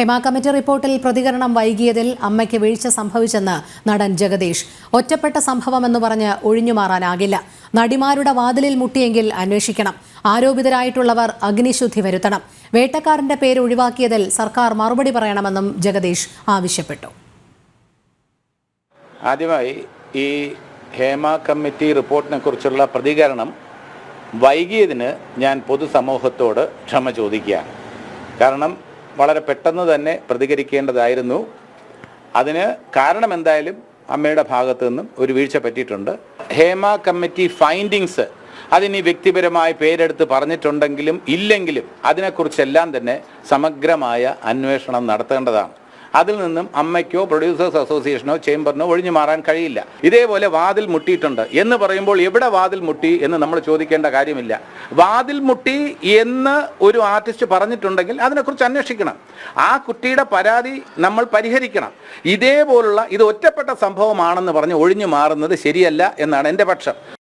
Hema committee റിപ്പോർട്ടിൽ പ്രതികരണം വൈകിയതിൽ അമ്മയ്ക്ക് വീഴ്ച സംഭവിച്ചെന്ന് നടൻ ജഗദീഷ്. ഒറ്റപ്പെട്ട സംഭവമെന്ന് പറഞ്ഞ് ഒഴിഞ്ഞുമാറാനാകില്ല. നടിമാരുടെ വാതിലിൽ മുട്ടിയെങ്കിൽ അന്വേഷിക്കണം. ആരോപിതരായിട്ടുള്ളവർ അഗ്നിശുദ്ധി വരുത്തണം. വേട്ടക്കാരന്റെ പേര് ഒഴിവാക്കിയതിൽ സർക്കാർ മറുപടി പറയണമെന്നും ജഗദീഷ് ആവശ്യപ്പെട്ടു. ആദ്യമായി ഈ ഹേമ കമ്മിറ്റി റിപ്പോർട്ടിനെ കുറിച്ചുള്ള പ്രതികരണം വൈകിയതിന് ഞാൻ പൊതുസമൂഹത്തോട് ക്ഷമ ചോദിക്കുകയാണ്. കാരണം വളരെ പെട്ടെന്ന് തന്നെ പ്രതികരിക്കേണ്ടതായിരുന്നു. അതിന് കാരണം എന്തായാലും അമ്മയുടെ ഭാഗത്തു നിന്നും ഒരു വീഴ്ച പറ്റിയിട്ടുണ്ട്. ഹേമ കമ്മിറ്റി ഫൈൻഡിങ്സ് അതിനി വ്യക്തിപരമായി പേരെടുത്ത് പറഞ്ഞിട്ടുണ്ടെങ്കിലും ഇല്ലെങ്കിലും അതിനെക്കുറിച്ചെല്ലാം തന്നെ സമഗ്രമായ അന്വേഷണം നടത്തേണ്ടതാണ്. അതിൽ നിന്നും അമ്മയ്ക്കോ പ്രൊഡ്യൂസേഴ്സ് അസോസിയേഷനോ ചേംബറിനോ ഒഴിഞ്ഞു മാറാൻ കഴിയില്ല. ഇതേപോലെ വാതിൽ മുട്ടിയിട്ടുണ്ട്. എന്ന് പറയുമ്പോൾ എവിടെ വാതിൽ മുട്ടി എന്ന് നമ്മൾ ചോദിക്കേണ്ട കാര്യമില്ല. വാതിൽ മുട്ടി എന്ന് ഒരു ആർട്ടിസ്റ്റ് പറഞ്ഞിട്ടുണ്ടെങ്കിൽ അതിനെക്കുറിച്ച് അന്വേഷിക്കണം. ആ കുട്ടിയുടെ പരാതി നമ്മൾ പരിഹരിക്കണം. ഇതേപോലുള്ള ഇത് ഒറ്റപ്പെട്ട സംഭവമാണെന്ന് പറഞ്ഞ് ഒഴിഞ്ഞു മാറുന്നത് ശരിയല്ല എന്നാണ് എന്റെ പക്ഷം.